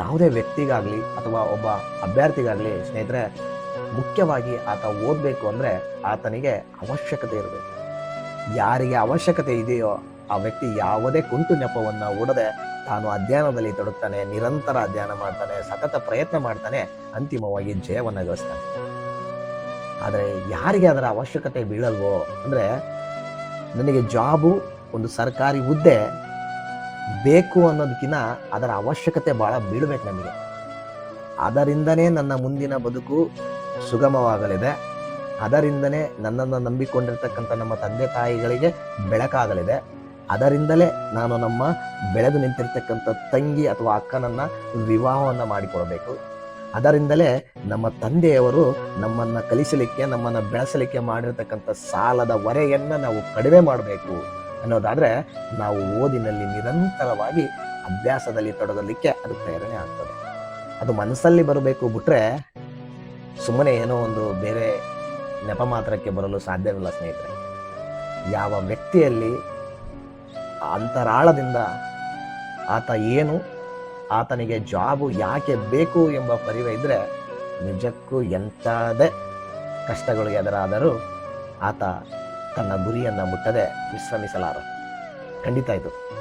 ಯಾವುದೇ ವ್ಯಕ್ತಿಗಾಗಲಿ ಅಥವಾ ಒಬ್ಬ ಅಭ್ಯರ್ಥಿಗಾಗಲಿ ಸ್ನೇಹಿತರೆ, ಮುಖ್ಯವಾಗಿ ಆತ ಓದಬೇಕು ಅಂದರೆ ಆತನಿಗೆ ಅವಶ್ಯಕತೆ ಇರಬೇಕು. ಯಾರಿಗೆ ಅವಶ್ಯಕತೆ ಇದೆಯೋ ಆ ವ್ಯಕ್ತಿ ಯಾವುದೇ ಕುಂಟು ನೆಪವನ್ನು ಓಡದೆ ತಾನು ಅಧ್ಯಯನದಲ್ಲಿ ತೊಡಗ್ತಾನೆ, ನಿರಂತರ ಅಧ್ಯಯನ ಮಾಡ್ತಾನೆ, ಸತತ ಪ್ರಯತ್ನ ಮಾಡ್ತಾನೆ, ಅಂತಿಮವಾಗಿ ಜಯವನ್ನು ಗಳಿಸ್ತಾನೆ. ಆದರೆ ಯಾರಿಗೆ ಅದರ ಅವಶ್ಯಕತೆ ಬೀಳಲ್ವೋ ಅಂದರೆ, ನನಗೆ ಜಾಬು ಒಂದು ಸರ್ಕಾರಿ ಹುದ್ದೆ ಬೇಕು ಅನ್ನೋದಕ್ಕಿಂತ ಅದರ ಅವಶ್ಯಕತೆ ಭಾಳ ಬೀಳಬೇಕು ನಮಗೆ. ಅದರಿಂದನೇ ನನ್ನ ಮುಂದಿನ ಬದುಕು ಸುಗಮವಾಗಲಿದೆ. ಅದರಿಂದನೇ ನನ್ನನ್ನು ನಂಬಿಕೊಂಡಿರ್ತಕ್ಕಂಥ ನಮ್ಮ ತಂದೆ ತಾಯಿಗಳಿಗೆ ಬೆಳಕಾಗಲಿದೆ. ಅದರಿಂದಲೇ ನಾನು ನಮ್ಮ ಬೆಳೆದು ನಿಂತಿರ್ತಕ್ಕಂಥ ತಂಗಿ ಅಥವಾ ಅಕ್ಕನನ್ನು ವಿವಾಹವನ್ನು ಮಾಡಿಕೊಡಬೇಕು. ಅದರಿಂದಲೇ ನಮ್ಮ ತಂದೆಯವರು ನಮ್ಮನ್ನು ಕಲಿಸಲಿಕ್ಕೆ, ನಮ್ಮನ್ನು ಬೆಳೆಸಲಿಕ್ಕೆ ಮಾಡಿರ್ತಕ್ಕಂಥ ಸಾಲದ ಹೊರೆಯನ್ನು ನಾವು ಕಡಿಮೆ ಮಾಡಬೇಕು. ಅನ್ನೋದಾದರೆ ನಾವು ಓದಿನಲ್ಲಿ ನಿರಂತರವಾಗಿ ಅಭ್ಯಾಸದಲ್ಲಿ ತೊಡಗಲಿಕ್ಕೆ ಅದು ಪ್ರೇರಣೆ ಆಗ್ತದೆ. ಅದು ಮನಸ್ಸಲ್ಲಿ ಬರಬೇಕು ಬಿಟ್ರೆ ಸುಮ್ಮನೆ ಏನೋ ಒಂದು ಬೇರೆ ನೆಪ ಮಾತ್ರಕ್ಕೆ ಬರಲು ಸಾಧ್ಯವಿಲ್ಲ ಸ್ನೇಹಿತರೆ. ಯಾವ ವ್ಯಕ್ತಿಯಲ್ಲಿ ಅಂತರಾಳದಿಂದ ಆತ ಏನು, ಆತನಿಗೆ ಜಾಬು ಯಾಕೆ ಬೇಕು ಎಂಬ ಪರಿವೆ ಇದ್ದರೆ ನಿಜಕ್ಕೂ ಎಂಥದೇ ಕಷ್ಟಗಳು ಎದುರಾದರೂ ಆತ ತನ್ನ ಗುರಿಯನ್ನು ಮುಟ್ಟದೆ ವಿಶ್ರಮಿಸಲಾರ. ಖಂಡಿತ ಇದು.